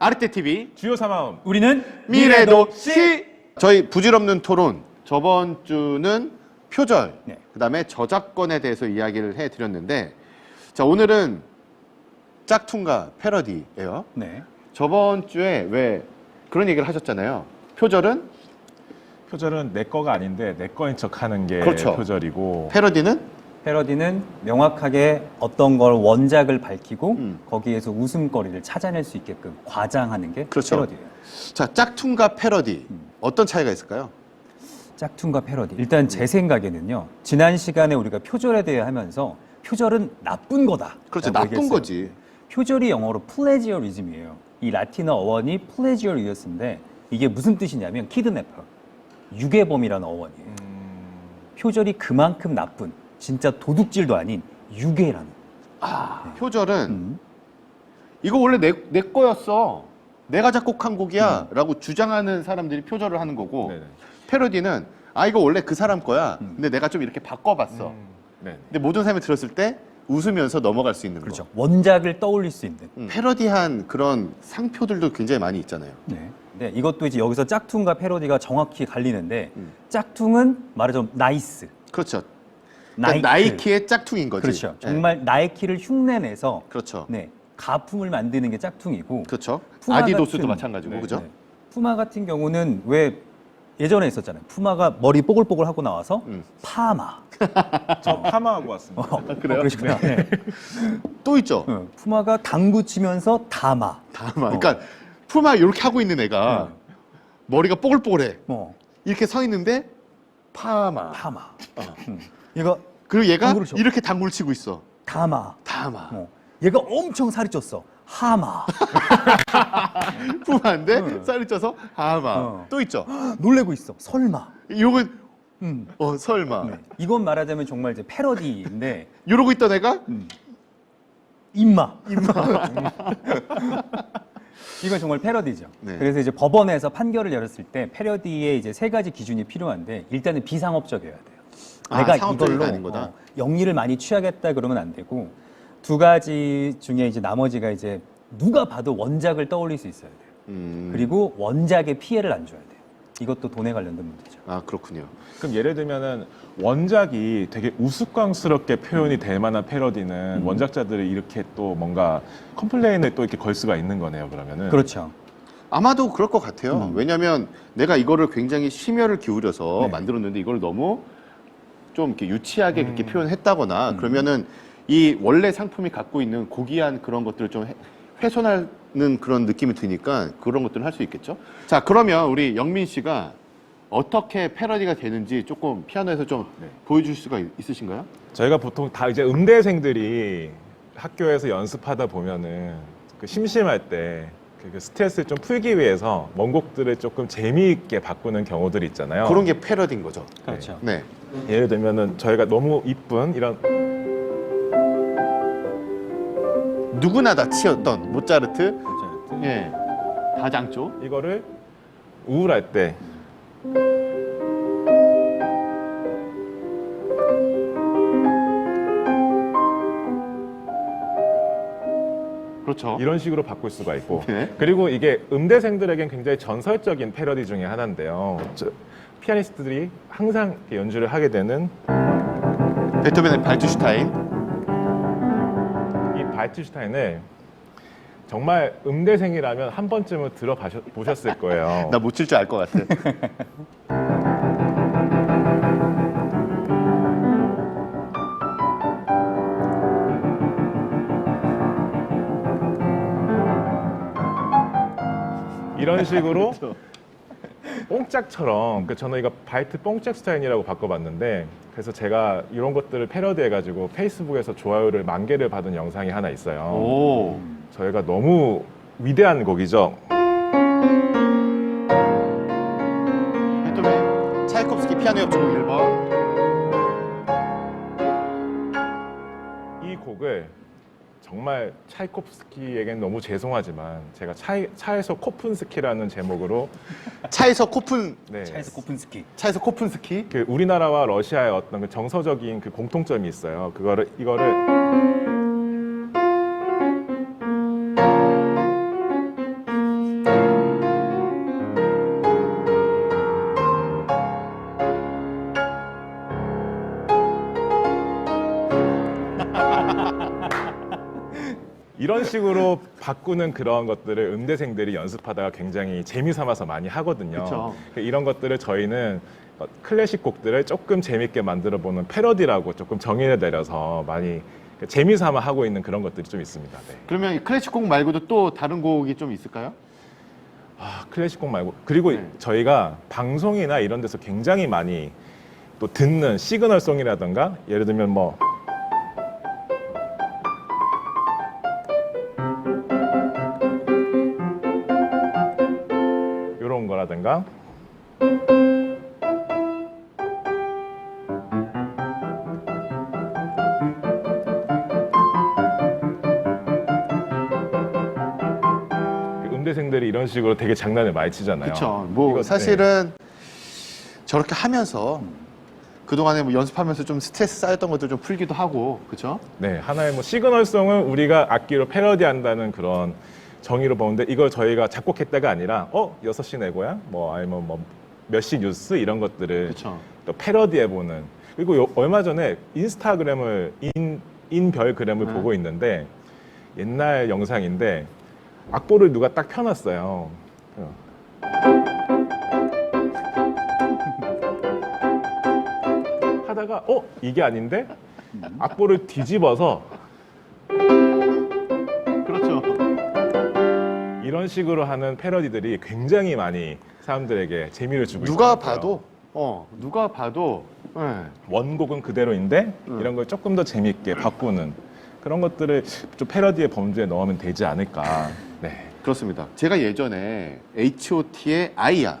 아르테 TV 주요 사마음 우리는 미래도 씨 저희 부질없는 토론 저번 주는 표절 네. 그다음에 저작권에 대해서 이야기를 해드렸는데 자 오늘은 짝퉁과 패러디예요. 네. 저번 주에 왜 그런 얘기를 하셨잖아요. 표절은 표절은 내 거가 아닌데 내 거인 척 하는 게 그렇죠. 표절이고 패러디는 패러디는 명확하게 어떤 걸 원작을 밝히고 음. 거기에서 웃음거리를 찾아낼 수 있게끔 과장하는 게 그렇죠. 패러디예요. 자 짝퉁과 패러디 어떤 차이가 있을까요? 짝퉁과 패러디. 일단 제 생각에는요. 지난 시간에 우리가 표절에 대해 하면서 표절은 나쁜 거다. 그렇죠 나쁜. 거지. 표절이 영어로 플레지어리즘이에요. 이 라틴어 어원이 플레지어리였는데 이게 무슨 뜻이냐면 키드네퍼, 유괴범이라는 어원이에요. 표절이 그만큼 나쁜 진짜 도둑질도 아닌 유괴라는. 아 표절은 음. 이거 원래 내, 내 거였어. 내가 작곡한 곡이야. 라고 주장하는 사람들이 표절을 하는 거고 네네. 패러디는 아 이거 원래 그 사람 거야. 음. 근데 내가 좀 이렇게 바꿔봤어. 음, 네. 근데 모든 사람이 들었을 때 웃으면서 넘어갈 수 있는 그렇죠. 거. 원작을 떠올릴 수 있는. 음. 패러디한 그런 상표들도 굉장히 많이 있잖아요. 네. 네, 이것도 이제 여기서 짝퉁과 패러디가 정확히 갈리는데 음. 짝퉁은 말하자면 나이스. 그렇죠. 그러니까 나이키. 나이키 의 짝퉁인 거지. 그렇죠. 네. 정말 나이키를 흉내내서 그렇죠. 네, 가품을 만드는 게 짝퉁이고 그렇죠. 푸마 아디도스도 같은- 마찬가지고 네, 그죠? 네. 푸마 같은 경우는 왜 예전에 있었잖아요. 푸마가 머리 뽀글뽀글 하고 나와서 음. 파마. 저 파마하고 왔습니다. 어, 그래요? 어, 그러시구나. 네. 또 있죠. 어, 푸마가 당구 치면서 다마. 다만. 그러니까 푸마 이렇게 하고 있는 애가 어. 머리가 뽀글뽀글해. 뭐 이렇게 서 있는데 파마. 파마. 어. 음. 얘가 그리고 얘가 당구를 쳐. 이렇게 당구를 치고 있어. 다마. 다마. 어. 얘가 엄청 살이 쪘어. 하마. 푸마인데 응. 쌀이 쪄서 하마. 어. 또 있죠. 놀래고 있어. 설마. 요건 음. 어 설마. 네. 이건 말하자면 정말 이제 패러디인데 이러고 있던 애가 음. 입마. 이건 정말 패러디죠. 네. 그래서 이제 법원에서 판결을 열었을 때 패러디의 이제 세 가지 기준이 필요한데 일단은 비상업적이어야 돼요. 아, 내가 상업적인 이걸로 아닌 거다. 어, 영리를 많이 취하겠다 그러면 안 되고 두 가지 중에 이제 나머지가 이제 누가 봐도 원작을 떠올릴 수 있어야 돼요. 음. 그리고 원작에 피해를 안 줘야 돼요. 이것도 돈에 관련된 문제죠. 아 그렇군요. 그럼 예를 들면은 원작이 되게 우스꽝스럽게 표현이 될 만한 패러디는 음. 원작자들이 이렇게 또 뭔가 컴플레인을 또 이렇게 걸 수가 있는 거네요. 그러면은 그렇죠. 아마도 그럴 것 같아요. 음. 왜냐하면 내가 이거를 굉장히 심혈을 기울여서 네. 만들었는데 이걸 너무 좀 이렇게 유치하게 그렇게 음. 표현했다거나 음. 그러면은 이 원래 상품이 갖고 있는 고귀한 그런 것들을 좀 해- 훼손하는 그런 느낌이 드니까 그런 것들은 할수 있겠죠. 자 그러면 우리 영민 씨가 어떻게 패러디가 되는지 조금 피아노에서 좀 네. 보여줄 수가 있- 있으신가요? 저희가 보통 다 이제 음대생들이 학교에서 연습하다 보면은 그 심심할 때 그 스트레스를 좀 풀기 위해서 원곡들을 조금 재미있게 바꾸는 경우들이 있잖아요. 그런 게 패러디인 거죠. 그렇죠. 네. 예를 들면은 저희가 너무 이쁜 이런 누구나 다 치었던 모차르트, 그렇죠. 예, 다장조. 이거를 우울할 때 그렇죠. 이런 식으로 바꿀 수가 있고 네. 그리고 이게 음대생들에겐 굉장히 전설적인 패러디 중에 하나인데요. 저, 피아니스트들이 항상 이렇게 연주를 하게 되는 베토벤의 발투슈타인. 이 발트슈타인을 정말 음대생이라면 한 번쯤은 들어보셨을 거예요. 나 못 칠 줄 알 것 같아. 이런 식으로 뽕짝처럼 그 저는 이거 발트 뽕짝 스타일이라고 바꿔봤는데 그래서 제가 이런 것들을 패러디해가지고 페이스북에서 좋아요를 만 개를 받은 영상이 하나 있어요. 오. 저희가 너무 위대한 곡이죠. 베토벤 차이콥스키 피아노 협주곡 1번. 이 곡을 정말 차이콥스키에겐 너무 죄송하지만 제가 차, 차에서 코푼스키라는 제목으로 차에서 코푼 네, 차에서 코픈스키. 차에서 코푼스키. 그 우리나라와 러시아의 어떤 그 정서적인 그 공통점이 있어요. 그거를 이거를 이런 식으로 바꾸는 그런 것들을 음대생들이 연습하다가 굉장히 재미 삼아서 많이 하거든요. 그쵸. 이런 것들을 저희는 어, 클래식 곡들을 조금 재밌게 만들어 보는 패러디라고 조금 정의를 내려서 많이 재미 삼아 하고 있는 그런 것들이 좀 있습니다. 네. 그러면 이 클래식 곡 말고도 또 다른 곡이 좀 있을까요? 아, 클래식 곡 말고 그리고 네. 저희가 방송이나 이런 데서 굉장히 많이 또 듣는 시그널 송이라든가 예를 들면 뭐 거라든가 그 음대생들이 이런 식으로 되게 장난을 많이 치잖아요. 그렇죠. 뭐 이거- 사실은 저렇게 하면서 그동안에 뭐 연습하면서 좀 스트레스 쌓였던 것들 좀 풀기도 하고 그렇죠? 네, 하나의 뭐 시그널송을 우리가 악기로 패러디한다는 그런 정의로 보는데 이걸 저희가 작곡했다가 아니라 어 여섯 시 내고야 뭐 아니면 뭐몇 시 뉴스 이런 것들을 그렇죠. 또 패러디해 보는 그리고 요- 얼마 전에 인스타그램을 인 인별그램을 네. 보고 있는데 옛날 영상인데 악보를 누가 딱 펴놨어요. 어. 하다가 어 이게 아닌데 악보를 뒤집어서 이런 식으로 하는 패러디들이 굉장히 많이 사람들에게 재미를 주고 누가 있더라고요. 봐도 어 누가 봐도 예. 원곡은 그대로인데 음. 이런 걸 조금 더 재미있게 바꾸는 그런 것들을 좀 패러디의 범주에 넣으면 되지 않을까. 네. 그렇습니다. 제가 예전에 H.O.T의 아이야.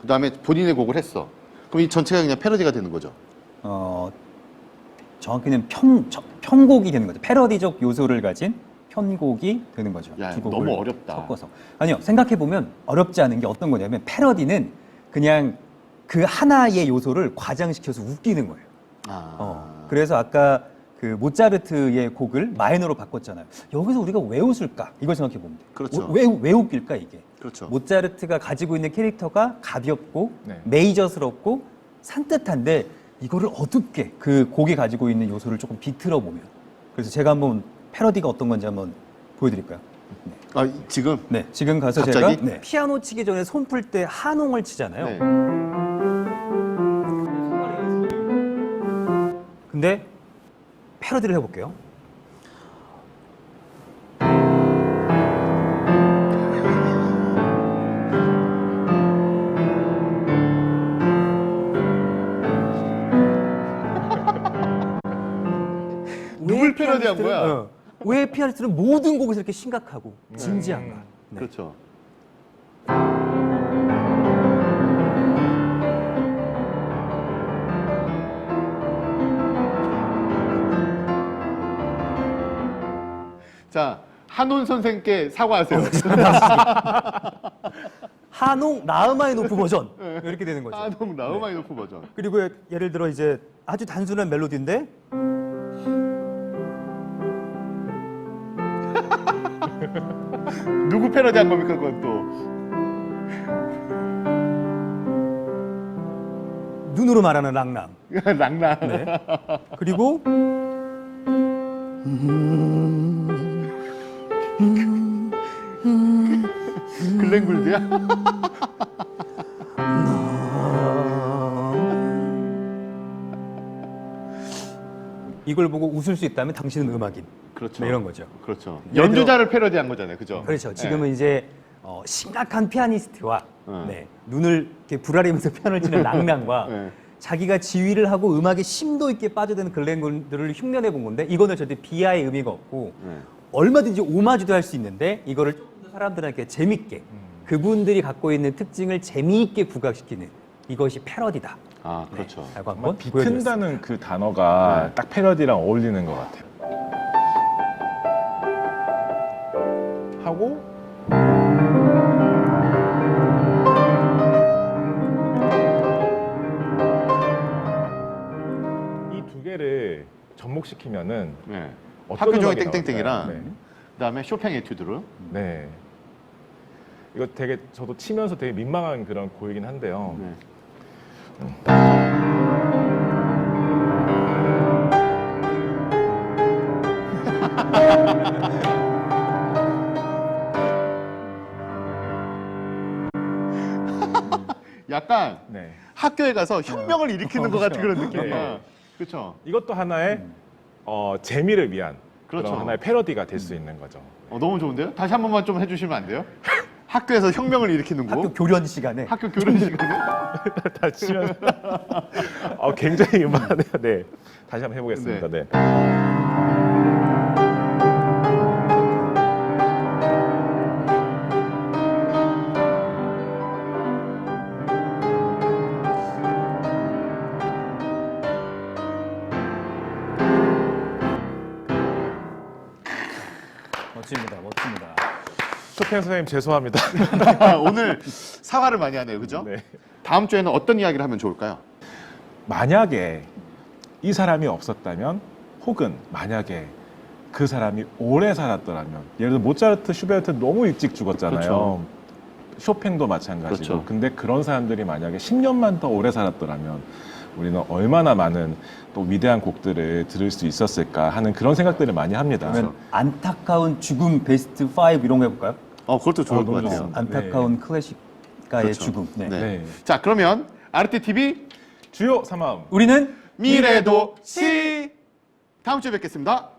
그 다음에 본인의 곡을 했어. 그럼 이 전체가 그냥 패러디가 되는 거죠. 어, 정확히는 편, 저- 편곡이 되는 거죠. 패러디적 요소를 가진 편곡이 되는 거죠. 야, 두 곡을 너무 어렵다. 섞어서. 아니요, 생각해 보면 어렵지 않은 게 어떤 거냐면 패러디는 그냥 그 하나의 요소를 과장시켜서 웃기는 거예요. 아. 어, 그래서 아까 그 모차르트의 곡을 마이너로 바꿨잖아요. 여기서 우리가 왜 웃을까? 이걸 생각해 보면 돼요. 그렇죠. 왜, 왜 웃길까 이게? 그렇죠. 모차르트가 가지고 있는 캐릭터가 가볍고 네. 메이저스럽고 산뜻한데 이거를 어둡게 그 곡이 가지고 있는 요소를 조금 비틀어 보면 그래서 제가 한번 패러디가 어떤 건지 한번 보여드릴까요? 아, 이- 지금? 네, 지금 가서 갑자기? 제가 네. 피아노 치기 전에 손 풀 때 한홍을 치잖아요. 네. 근데 패러디를 해볼게요. 피아니스트는- 거야? 어, 왜 피아니스트는 모든 곡에서 이렇게 심각하고 진지한가? 네. 그렇죠. 자, 한온 선생께 사과하세요. 한홍 라흐마니노프 버전 이렇게 되는 거죠. 한온 라우마이노프 버전. 그리고 예를 들어 이제 아주 단순한 멜로디인데 누구 패러디한 겁니까, 그건 또? 눈으로 말하는 랑랑. 랑랑. 네. 그리고 글렌굴드야? 이걸 보고 웃을 수 있다면 당신은 음악인. 그렇죠. 네, 이런 거죠. 그렇죠. 연주자를 패러디한 거잖아요, 그죠? 그렇죠. 지금은 이제 어, 심각한 피아니스트와 어. 네, 눈을 이렇게 부라리면서 피아노를 치는 랑랑과 네. 자기가 지휘를 하고 음악에 심도 있게 빠져드는 글렌군들을 흉내내 본 건데 이거는 절대 비하의 의미가 없고 네. 얼마든지 오마주도 할 수 있는데 이거를 조금 더 사람들한테 재밌게 그분들이 갖고 있는 특징을 재미있게 부각시키는 이것이 패러디다. 아, 그렇죠. 라고 한번 보여드렸습니다. 비튼다는 그 단어가 네. 딱 패러디랑 어울리는 것 같아요. 하고 이 두 개를 접목시키면은 네. 어떤 학교 종이 음악이 땡땡땡이랑 나올까요? 그다음에 쇼팽 에튜드로. 네. 네. 이거 되게 저도 치면서 되게 민망한 그런 고이긴 한데요. 네. 약간 네. 학교에 가서 혁명을 일으키는 것 같은 그런 느낌이야. 네. 그렇죠. 이것도 하나의 어, 재미를 위한 그런 그렇죠. 하나의 패러디가 될 수 있는 거죠. 어, 너무 좋은데요? 다시 한 번만 좀 해주시면 안 돼요? 학교에서 혁명을 일으키는 학교 곡. 교련 시간에 학교 교련 시간에. 다시 치면 어, 굉장히 음하네요. 네. 다시 한번 해보겠습니다. 네. 멋집니다, 멋집니다. 쇼팽 선생님 죄송합니다. 오늘 사과를 많이 하네요. 그죠? 네. 다음 주에는 어떤 이야기를 하면 좋을까요? 만약에 이 사람이 없었다면 혹은 만약에 그 사람이 오래 살았더라면 예를 들어 모차르트, 슈베르트 너무 일찍 죽었잖아요. 그렇죠. 쇼팽도 마찬가지고. 그렇죠. 근데 그런 사람들이 만약에 10년만 더 오래 살았더라면 우리는 얼마나 많은 또 위대한 곡들을 들을 수 있었을까 하는 그런 생각들을 많이 합니다. 그러면 안타까운 죽음 베스트 5 이런 거 해볼까요? 어, 그것도 좋을 어, 것 같아요. 좋습니다. 안타까운 클래식가의 그렇죠. 죽음. 네. 네. 네. 자, 그러면 아르티 TV 주요 삼마음 우리는 미래도 시 다음 주에 뵙겠습니다.